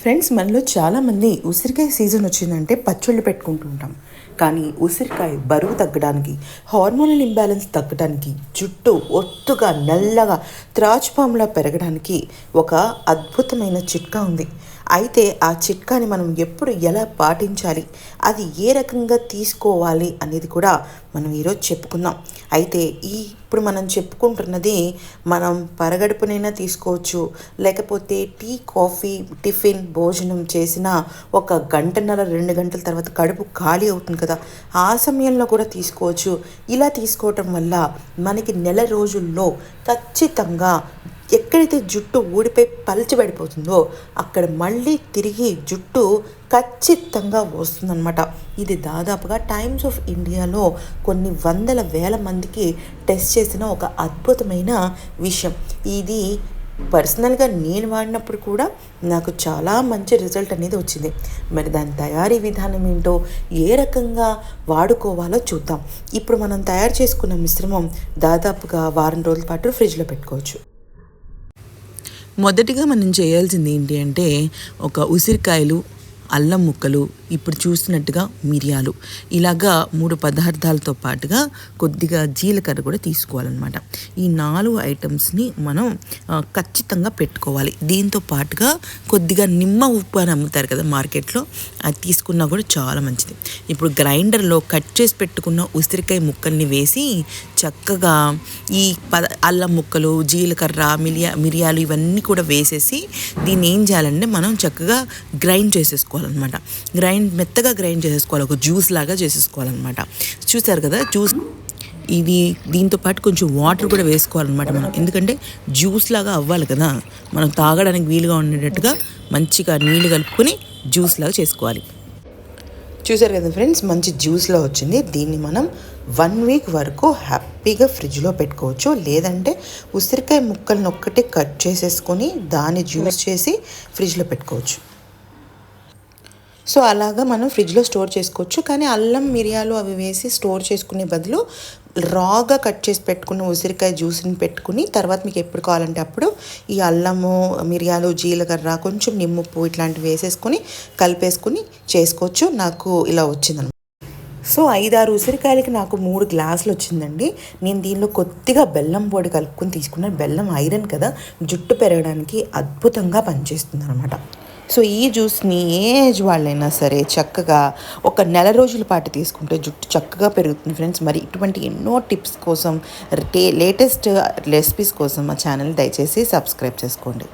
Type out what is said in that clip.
Friends మనలో చాలామంది ఉసిరికాయ సీజన్ వచ్చిందంటే పచ్చళ్ళు పెట్టుకుంటూ ఉంటాం. కానీ ఉసిరికాయ బరువు తగ్గడానికి హార్మోనల్ ఇంబ్యాలెన్స్ తగ్గడానికి జుట్టు ఒత్తుగా నల్లగా త్రాచుపాములా పెరగడానికి ఒక అద్భుతమైన చిట్కా ఉంది. అయితే ఆ చిట్కాని మనం ఎప్పుడు ఎలా పాటించాలి? అది ఏ రకంగా తీసుకోవాలి? అనేది కూడా మనం ఈరోజు చెప్పుకుందాం. అయితే ఈ ఇప్పుడు మనం చెప్పుకుంటున్నది మనం పరగడుపునైనా తీసుకోవచ్చు. లేకపోతే టీ కాఫీ టిఫిన్ భోజనం చేసిన ఒక గంటన్నర రెండు గంటల తర్వాత కడుపు ఖాళీ అవుతుంది కదా. ఆ సమయంలో కూడా తీసుకోవచ్చు. ఇలా తీసుకోవటం వల్ల మనకి నెల రోజుల్లో ఖచ్చితంగా ఎక్కడైతే జుట్టు ఊడిపోయి పలచబడిపోతుందో అక్కడ మళ్ళీ తిరిగి జుట్టు ఖచ్చితంగా వస్తుందన్నమాట. ఇది దాదాపుగా టైమ్స్ ఆఫ్ ఇండియాలో కొన్ని వందల వేల మందికి టెస్ట్ చేసిన ఒక అద్భుతమైన విషయం. ఇది పర్సనల్గా నేను వాడినప్పుడు కూడా నాకు చాలా మంచి రిజల్ట్ అనేది వచ్చింది. మరి దాని తయారీ విధానం ఏంటో ఏ రకంగా వాడుకోవాలో చూద్దాం. ఇప్పుడు మనం తయారు చేసుకున్న మిశ్రమం దాదాపుగా వారం రోజుల పాటు ఫ్రిడ్జ్లో పెట్టుకోవచ్చు. మొదటిగా మనం చేయాల్సింది ఏంటి అంటే ఒక ఉసిరికాయలు అల్లం ముక్కలు ఇప్పుడు చూసినట్టుగా మిరియాలు. ఇలాగా మూడు పదార్థాలతో పాటుగా కొద్దిగా జీలకర్ర కూడా తీసుకోవాలన్నమాట. ఈ నాలుగు ఐటమ్స్ని మనం ఖచ్చితంగా పెట్టుకోవాలి. దీంతో పాటుగా కొద్దిగా నిమ్మ ఉప్పు అని అమ్ముతారు కదా మార్కెట్లో అది తీసుకున్నా కూడా చాలా మంచిది. ఇప్పుడు గ్రైండర్లో కట్ చేసి పెట్టుకున్న ఉసిరికాయ ముక్కల్ని వేసి చక్కగా ఈ పద అల్లం ముక్కలు జీలకర్ర మిరియా మిరియాలు ఇవన్నీ కూడా వేసేసి దీన్ని ఏం చేయాలంటే మనం చక్కగా గ్రైండ్ చేసేసుకోవాలన్నమాట. గ్రైండ్ గ్రైండ్ మెత్తగా గ్రైండ్ చేసేసుకోవాలి. ఒక జ్యూస్ లాగా చేసేసుకోవాలన్నమాట. చూసారు కదా జ్యూస్ ఇది దీంతో పాటు కొంచెం వాటర్ కూడా వేసుకోవాలన్నమాట మనం. ఎందుకంటే జ్యూస్ లాగా అవ్వాలి కదా. మనం తాగడానికి వీలుగా ఉండేటట్టుగా మంచిగా నీళ్ళు కలుపుకొని జ్యూస్ లాగా చేసుకోవాలి. చూసారు కదా ఫ్రెండ్స్ మంచి జ్యూస్లో వచ్చింది. దీన్ని మనం వన్ వీక్ వరకు హ్యాపీగా ఫ్రిడ్జ్లో పెట్టుకోవచ్చు. లేదంటే ఉసిరికాయ ముక్కలను ఒక్కటి కట్ చేసేసుకొని దాన్ని జ్యూస్ చేసి ఫ్రిడ్జ్లో పెట్టుకోవచ్చు. సో అలాగా మనం ఫ్రిడ్జ్లో స్టోర్ చేసుకోవచ్చు. కానీ అల్లం మిరియాలు అవి వేసి స్టోర్ చేసుకునే బదులు రాగా కట్ చేసి పెట్టుకున్న ఉసిరికాయ జ్యూస్ని పెట్టుకుని తర్వాత మీకు ఎప్పుడు కావాలంటే అప్పుడు ఈ అల్లము మిరియాలు జీలకర్ర కొంచెం నిమ్ముప్పు ఇట్లాంటివి వేసేసుకొని కలిపేసుకుని చేసుకోవచ్చు. నాకు ఇలా వచ్చిందనమాట. సో ఐదారు ఉసిరికాయలకి నాకు మూడు గ్లాసులు వచ్చిందండి. నేను దీనిలో కొద్దిగా బెల్లం పొడి కలుపుకొని తీసుకున్నాను. బెల్లం ఐరన్ కదా జుట్టు పెరగడానికి అద్భుతంగా పనిచేస్తుంది అనమాట సో ఈ జ్యూస్ని ఏ ఏజ్ వాళ్ళైనా సరే చక్కగా ఒక నెల రోజుల పాటు తీసుకుంటే జుట్టు చక్కగా పెరుగుతుంది ఫ్రెండ్స్. మరి ఇటువంటి ఎన్నో టిప్స్ కోసం లేటెస్ట్ రెసిపీస్ కోసం మా ఛానల్ దయచేసి సబ్స్క్రైబ్ చేసుకోండి.